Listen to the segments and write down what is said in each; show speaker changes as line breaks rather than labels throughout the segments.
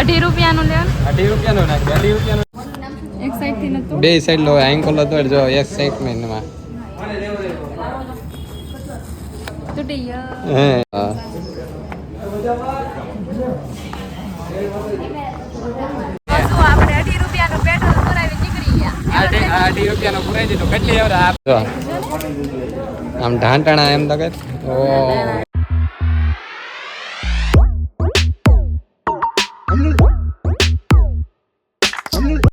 અઢી રૂપિયાનું લેવાનું
અઢી રૂપિયાનું નાખ અઢી રૂપિયાનું.
એક સાઈડથી નતું
બે સાઈડ લો એંકલ હતો જો એક સાઈડમાં આપ આમ ઢાંટાણા એમ તો કે ઓ.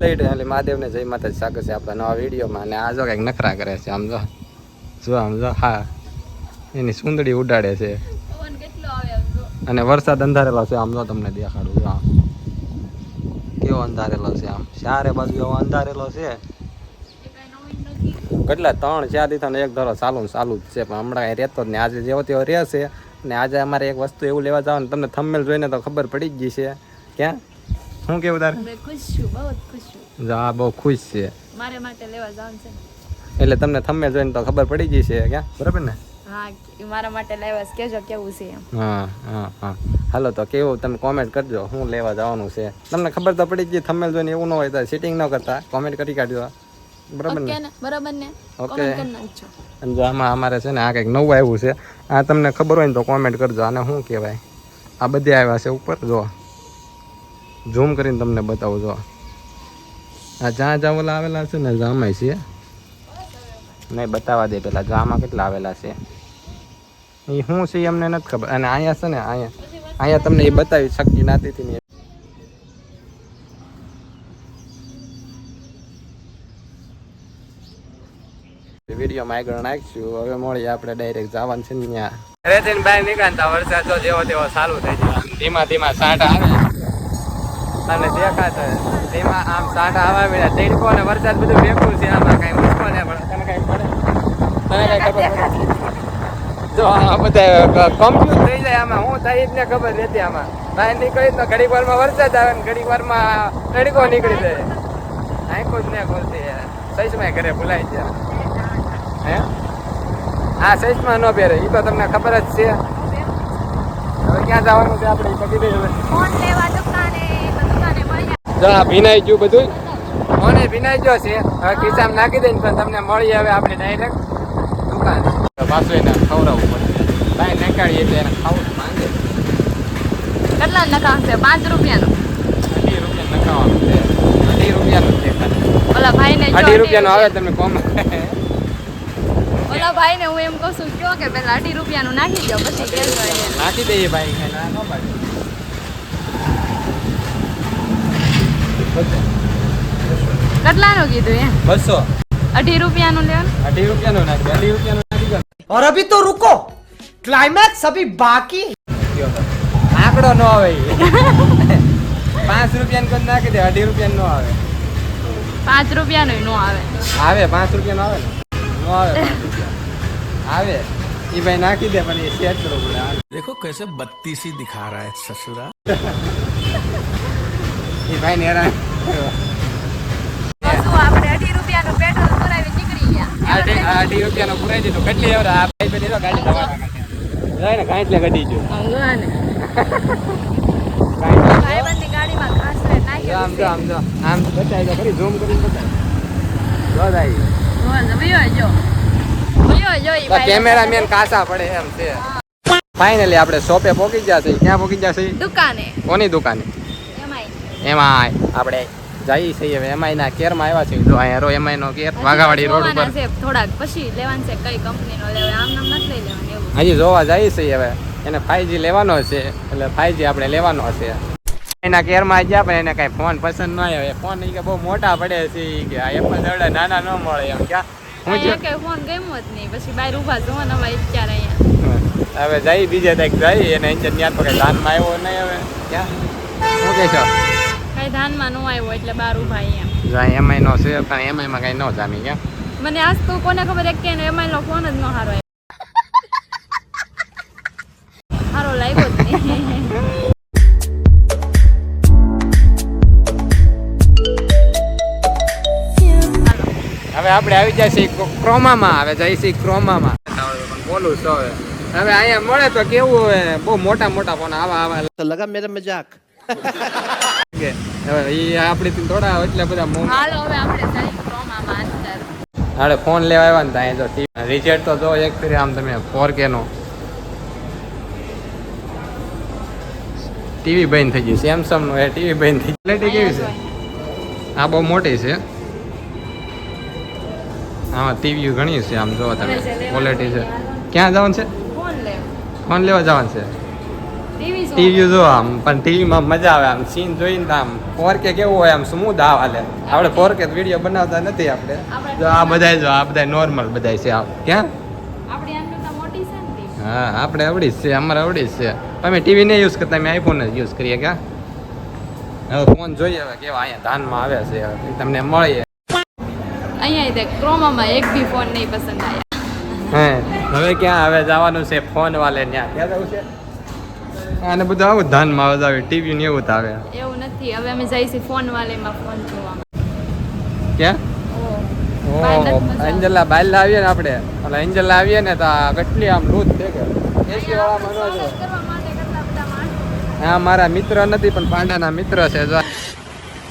એટલે મહાદેવને જય માતાજી સ્વાગત છે આપણા નવા વિડીયોમાં. અને આ જો કંઈક નખરા કરે છે આમ જો. જો આમ જો હા. એની સુંદડી ઉડાડે છે. અને વરસાદ અંધારેલો છે આમ જો તમને દેખાડું આમ. કેવો અંધારેલો છે આમ. ચારે બાજુ એવો અંધારેલો છે. કેટલા ત્રણ ચાર દીધા એક ધારો ચાલુ ચાલુ જ છે. પણ હમણાં રહેતો જ નહીં. આજે જેવો તેવો રહેશે. અને આજે અમારે એક વસ્તુ એવું લેવા જવાનું તમને થંબેલ જોઈને તો ખબર પડી જ ગઈ છે. ક્યાં શું કેવું તારે?
અમે ખુશ છું બહુ જ ખુશ છું.
જો બહુ ખુશ છે.
મારે માટે લેવા જવાનું છે.
એટલે તમને થંબે જોઈને તો ખબર પડી ગઈ છે ક્યાં? બરાબર ને?
હા મારા માટે લેવા કેજો કેવું છે એમ.
હા હા હા. હાલો તો કેવું? તમે કોમેન્ટ કરજો શું લેવા જવાનું છે. તમને ખબર તો પડી ગઈ થંબેલ જોઈને એવું ન હોય તો સિટિંગ ન કરતા. કોમેન્ટ કરી કાઢજો. બરાબર ને?
બરાબર ને?
ઓકે. અને જો આમાં અમારે છે ને આ કંઈક નવું આવ્યું છે આ તમને ખબર હોય ને તો કોમેન્ટ કરજો. આને શું કહેવાય? આ બધે આવ્યા છે ઉપર જો. ઝૂમ કરીને તમને બતાવું જો. આ જ્યાં જ્યાં ઓલા આવેલા છે ને જામાય છે. નહીં બતાવવા દે પેલા જામાં કેટલા આવેલા છે. એ શું છે એમને નથી ખબર. અને અહીંયા છે ને અહીંયા અહીંયા તમને એ બતાવી શક્તિ નાતીથી ને. વિડીયોમાં આગળ નાખશું. હવે મળીએ આપણે ડાયરેક્ટ જવાનું છે ને ત્યાં. રેતીન બહાર નીકળતા વરસાદ તો જેવો તેવો ચાલુ થઈ જાય ધીમા ધીમા સાંટા આવે. અને દેખાતો એમાં આમ સાંટા આવવા મળ્યા. તડકો અને વરસાદ બધું ભેગું છે, આમાં કઈ મૂકવો ને, પણ તને કઈ પડે? તને કઈ ખબર જો, આ બધા કમ્પ્યુટ થઈ જાય આમાં. હું થાય ને ખબર રહેતી આમાં. બહાર નીકળી તો ઘડીક વારમાં વરસાદ આવે ને ઘડીક વારમાં તડકો નીકળી જાય. આંખો જ ને ખોલતી સહીમાં ઘરે ભૂલાઈ જાય હે? હા સહીમાં ન પહેરે. એ તો તમને ખબર જ છે. હવે ક્યાં જવાનું છે આપણે? બધી દઈએ.
ફોન લેવા દુકાને તો દુકાને મળ્યા
જો આ ભીનાઈ ગયું બધું મને ભીનાઈ ગયો છે? હવે ખિસ્સામાં નાખી દઈને પણ તમને મળી હવે આપણે ડાયરેક્ટ દુકાન. પાછું એને ખવડાવવું પડે ભાઈ નાખાડીએ એટલે એને ખાવું જ માંગે.
કેટલા છે? પાંચ રૂપિયાનું.
અઢી રૂપિયા નખાવાનું છે. અઢી રૂપિયાનું છે.
ઓલા ભાઈને
અઢી રૂપિયાનું આવે તમે કોમ.
ઓલા ભાઈને હું એમ કહું છું કયો કે પેલા અઢી રૂપિયાનું નાખી દો પછી
નાખી દઈએ ભાઈ ખાઈ ના ન પાડે.
કેટલાનું કીધું એમ?
બસો.
અઢી રૂપિયાનું લેવાનું?
અઢી રૂપિયાનું નાખી અઢી રૂપિયાનું નાખી
ઓર અભી તો રૂકો. ક્લાઇમેક્સ અભી બાકી.
આંકડો નો આવે પાંચ રૂપિયાનું કોઈ નાખી દે અઢી રૂપિયા નો આવે.
પાંચ રૂપિયા રૂપિયાનું નો આવે.
આવે પાંચ રૂપિયા નો? આવે નો આવે આવે. એ ભાઈ નાખી દે પણ એ સેટ કરવું પડે.
દેખો કેસે બત્તીસી દિખા રહા હે સસુરા.
એ ભાઈ ને હેરાન
તો શું આપણે અઢી રૂપિયાનું પેટ્રોલ પુરાવી નીકળી ગયા?
અઢી અઢી રૂપિયાનું પુરાઈ દીધું. કેટલી એવડા આ ભાઈ બધી ગાડી દવાખાના ને કાંઈ એટલે આમ બતાવી દો ખરી ઝૂમ કરીને બતાવી જો
ભાઈ.
કેમેરામેન કાસા પડે એમ છે. ફાઇનલી આપણે શોપે પહોંચી ગયા છે. ક્યાં પહોંચી ગયા છે?
દુકાને.
કોની દુકાને? એમાં આપણે જઈ છીએ હવે. એમઆઈ ના કેરમાં આવ્યા છે જો અહીંયા રો એમઆઈ નો કેર વાઘાવાડી રોડ ઉપર.
છે થોડાક પછી લેવાનું છે કઈ કંપનીનો લેવાય. આમ નામ નથી લઈ લેવાનું એવું.
હજી જોવા જઈએ છીએ હવે. એને 5G લેવાનો છે એટલે 5G આપણે લેવાનો છે. એના કેરમાં ગયા પણ એને કાંઈ ફોન પસંદ ન આવ્યો. એ ફોન ઈ કે બહુ મોટા પડે છે ઈ કે. આ એપલ દવડા નાના ન મળે એમ. ક્યાં? હું
અહીંયા
જો
કે ફોન ગમ્યો જ નહીં. પછી બહાર ઊભા જોવાના હોય અત્યારે અહીંયા.
હવે જઈ બીજે તક જઈ અને ત્યાં તો કઈ ધાનમાં આવ્યો નહીં હવે. ક્યાં? શું કે છો
કઈ ધાનમાં નો આવ્યો એટલે બાર ઊભા એમ.
જાય એમઆઈ નો છે પણ એમઆઈ માં કઈ નો જામી કે
મને આજ તો કોને ખબર એક કે એમઆઈ નો ફોન જ નો હારો હારો લાગ્યો
હવે આપણે આવી જાય છે ક્રોમામાં આવે જાય છે ક્રોમામાં. બોલું છો હવે. અહીંયા મળે તો કેવું હોય? બહુ મોટા મોટા ફોન આવા આવા.
લગા મેરે
મજાક. હવે આપણી થોડા એટલા બધા
હાલો હવે આપણે જઈ ક્રોમામાં અંદર
હાડે ફોન લેવા આવ્યા ને ત્યાં તો ટીવી તો જો એક ફેરી આમ તમે ફોર કે નો. ટીવી બંધ થઈ ગયું સેમસંગનું એ ટીવી બંધ થઈ ક્વોલિટી કેવી છે? આ બહુ મોટી છે. આમાં ટીવી ઘણી છે આમ જોવો તમે. ક્વોલિટી છે. ક્યાં જવાનું છે?
ફોન લેવા
જવાનું છે.
ટીવી જો
આમ પણ ટીવીમાં મજા આવે આમ સીન જોઈને આમ ફોર કે કેવું હોય આમ સ્મૂથ આવ હાલે આપણે ફોર કે વીડિયો બનાવતા નથી આપણે. જો આ બધાય જો આ બધા નોર્મલ બધાય છે આમ. ક્યાં?
આપણી આમ કરતા મોટી છે
હા આપણે આવડી છે અમારે આવડી છે. અમે ટીવી નહીં યુઝ કરતા અમે આઈફોન જ યુઝ કરીએ ક્યાં? હવે ફોન જોઈએ હવે કેવા અહીંયા ધાનમાં આવે છે તમને મળીએ.
અહીંયા તે ક્રોમામાં એક બી ફોન નહીં પસંદ આવ્યા.
હે હવે ક્યાં હવે જવાનું છે ફોન વાલે ત્યાં ક્યાં જવું છે? અને બધું આવું ધાનમાં આવે ટીવી ને એવું આવે.
એવું નથી. હવે અમે જઈશું ફોન વાલેમાં ફોન જોવા.
ક્યાં? એન્જલા બાલ લાવીએ ને આપણે. ઓલા એન્જલ આવીએ ને તો કેટલી આમ લૂત છે એસી
વાળા મનો
હા મારા મિત્ર નથી પણ પાંડાના મિત્ર છે. જો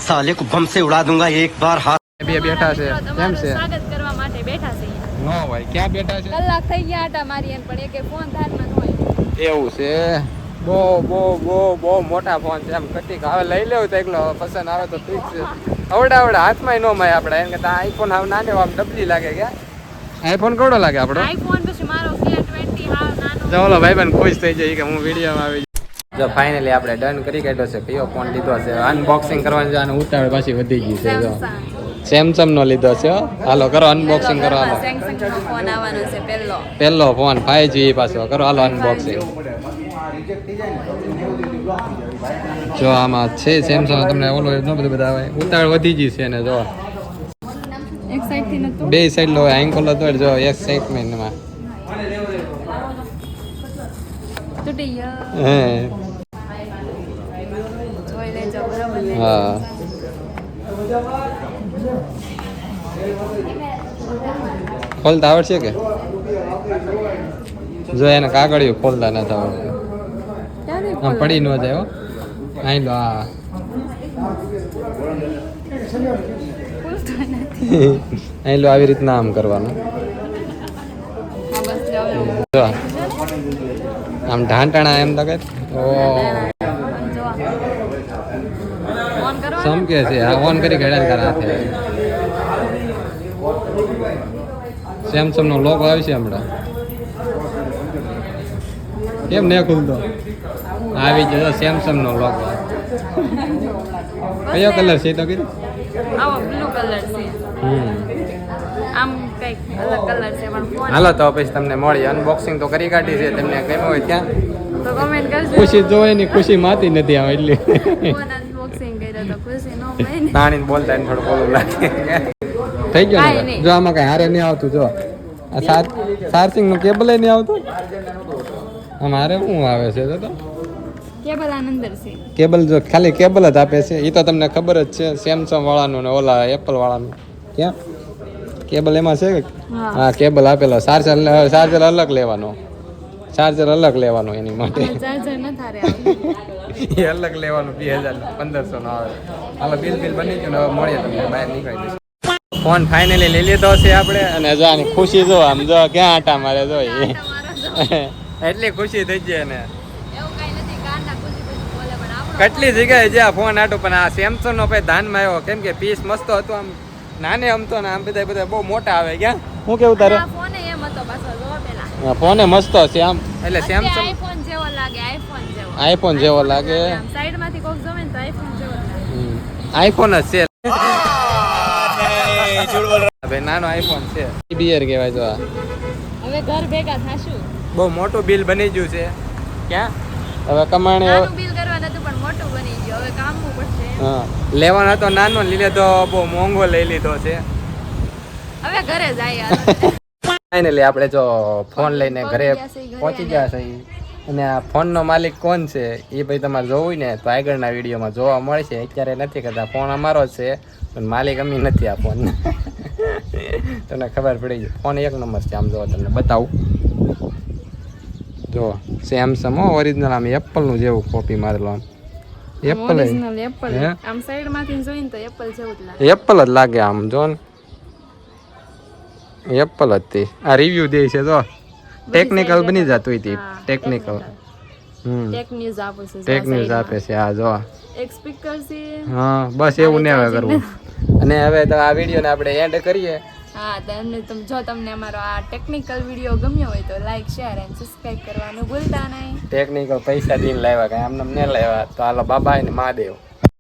સાલે કો બમ સે ઉડા દુંગા એક બાર હાથ
બે બેઠા છે. કેમ છે?
સ્વાગત કરવા માટે બેઠા છે
નો ભાઈ ક્યાં બેઠા છે?
કલાક થઈ ગયા હતા મારી એમ પણ એકે ફોન ધારમાં ન હોય.
એવું છે. બહુ બહુ બહુ બહુ મોટા ફોન છે. એમ કટીક હવે લઈ લેવું તો એકલો પસંદ આવે તો ઠીક છે. અવડા અવડા હાથમાં નો માય આપણે. એમ કે આઈફોન હાવ નાનો આમ ડબલી લાગે કે. આઈફોન કેવડો લાગે આપણો?
આઈફોન પછી મારો K20 હાવ નાનો.
જો ઓલો ભાઈબંધ ખુશ થઈ જાય કે હું વિડીયોમાં આવી જો ફાઇનલી આપણે ડન કરી કાઢ્યો છે. કયો ફોન લીધો છે? અનબોક્સિંગ કરવાની છે અને ઉતાવળ પાછી વધી ગઈ છે જો. સેમસંગ નો લીધો છે હાલો કરો અનબોક્સિંગ કરો હાલો.
સેમસંગ નો ફોન આવવાનો છે પહેલો.
પહેલો ફોન ફાઈવ જી પાછો કરો. હાલો અનબોક્સિંગ જો આમાં છે સેમસંગ તમને ઓલો એટલો બધું બધા આવે ઉતાવળ વધી ગઈ છે ને જો. બે સાઈડ લો એન્કલ હતો એટલે જો એક સાઈડમાં એમાં.
તૂટી ગયો.
હે.
ને
ખોલતા આવડશે કે? જો એને કાગળિયું ખોલતા નથી આવડતું આમ પડી ન જાય હો. અહીં લો, આ. અહીં લો, આવી રીતના આમ કરવાનું. આમ ઢાંટાણા એમ તો સમકે છે, આ ઓન કરી ઘડા તારા હાથે. સેમસંગ નો લોગો આવશે હમણાં. કેમ ને ખુલતો? આવી જતો સેમસંગ નો લોગો કયો કલર છે તો કીધું?
આવો બ્લુ કલર છે.
હમ.
આમ કંઈક અલગ કલર છે પણ
હાલો તો પછી તમને મળી. અનબોક્સિંગ તો કરી કાઢી છે તમને ગમ્યું હોય ત્યાં?
તો કમેન્ટ કરજો.
ખુશી જોઈ ની ખુશી માતી નથી આવે એટલી.
અનબોક્સિંગ કર્યો તો ખુશી નો મળી ને.
નાની બોલતા એને થોડું બોલું લાગે. થઈ ગયું. જો આમાં કઈ હારે નહીં આવતું જો. આ સાર ચાર્જિંગનું કેબલ નહીં આવતું? અમારે શું આવે છે તો?
કેબલ છે.
કેબલ જો ખાલી કેબલ જ આપે છે. એ તો તમને ખબર જ છે સેમસંગ વાળાનું ને ઓલા એપલ વાળાનું. ક્યાં? કેબલ એમાં છે કે?
હા.
કેબલ આપેલો. ચાર્જર ચાર્જર અલગ લેવાનો. ચાર્જર અલગ લેવાનું એની માટે.
ચાર્જર ન થારે
એ અલગ લેવાનું બે હજાર પંદરસો નો આવે. હાલો બિલ બિલ બની ગયું ને હવે મળીએ તમને બહાર નીકળી ફોન ફાઇનલી લઈ લીધો છે આપણે. અને જો આની ખુશી જો આમ જો ક્યાં આટા મારે જો એટલી ખુશી થઈ જાય ને
એવું કઈ નથી કાનના ખુશી ખુશી બોલે પણ આપણો
કેટલી જગ્યાએ જ્યાં ફોન આટો પણ આ સેમસંગ નો ભાઈ ધાનમાં આવ્યો? કેમ કે પીસ મસ્ત હતો આમ નાને અમતો ને આમ બધા બધા બહુ મોટા આવે ક્યાં? શું કેવું તારે?
ફોન એમ હતો પાછો જો પેલા.
હા, ફોને મસ્ત હશે આમ. એટલે સેમસંગ
આઈફોન જેવો લાગે આઈફોન જેવો.
આઈફોન જેવો લાગે.
આમ સાઈડમાંથી કોક જોવે ને તો આઈફોન જેવો જ લાગે
આઈફોન જ છે. ભાઈ નાનો આઈફોન છે. બિયર કહેવાય તો
હવે ઘર ભેગા થાશું.
બહુ મોટું બિલ બની ગયું છે. ક્યાં? હવે કમાણી
બિલ કરવા નતું પણ મોટું બની ગયું હવે કામવું પડશે
હા. લેવાનો હતો નાનો લીધે તો બહુ મોંઘો લઈ લીધો છે.
હવે ઘરે જાય
ફાઇનલી આપણે જો ફોન લઈને ઘરે
પહોંચી ગયા છે,
અને આ ફોનનો માલિક કોણ છે એ ભાઈ તમારે જોવું ને તો આગળના વિડીયોમાં જોવા મળશે. અત્યારે નથી કરતા ફોન અમારો છે પણ માલિક અમી નથી આ ફોન તમને ખબર પડી ગઈ ફોન એક નંબર છે આમ જો તમને બતાવું. જો સેમસંગ ઓરિજિનલ આમ એપલનું જેવું કોપી મારેલો. આમ એપલ
એપલ આમ સાઈડમાંથી જોઈને તો એપલ જેવું જ લાગે.
એપલ જ લાગે આમ જો ને. એપલ હતી આ રિવ્યુ દે છે જો. ટેકનિકલ બની જતું હતી ટેકનિકલ હમ. ટેક ન્યૂઝ આપું છું આ જો.
એક સ્પીકર છે.
હા બસ એવું ને હવે કરવું. અને હવે તો આ વીડિયો ને આપણે એન્ડ કરીએ.
હા, તો એમને તમ, જો તમને અમારો આ ટેકનિકલ વીડિયો ગમ્યો હોય તો લાઈક શેર એન્ડ સબસ્ક્રાઇબ કરવાનું ભૂલતા નહીં.
ટેકનિકલ પૈસા દઈને લાવ્યા કાંઈ, આમને ને લાવ્યા. તો હાલો બાબા ને મહાદેવ.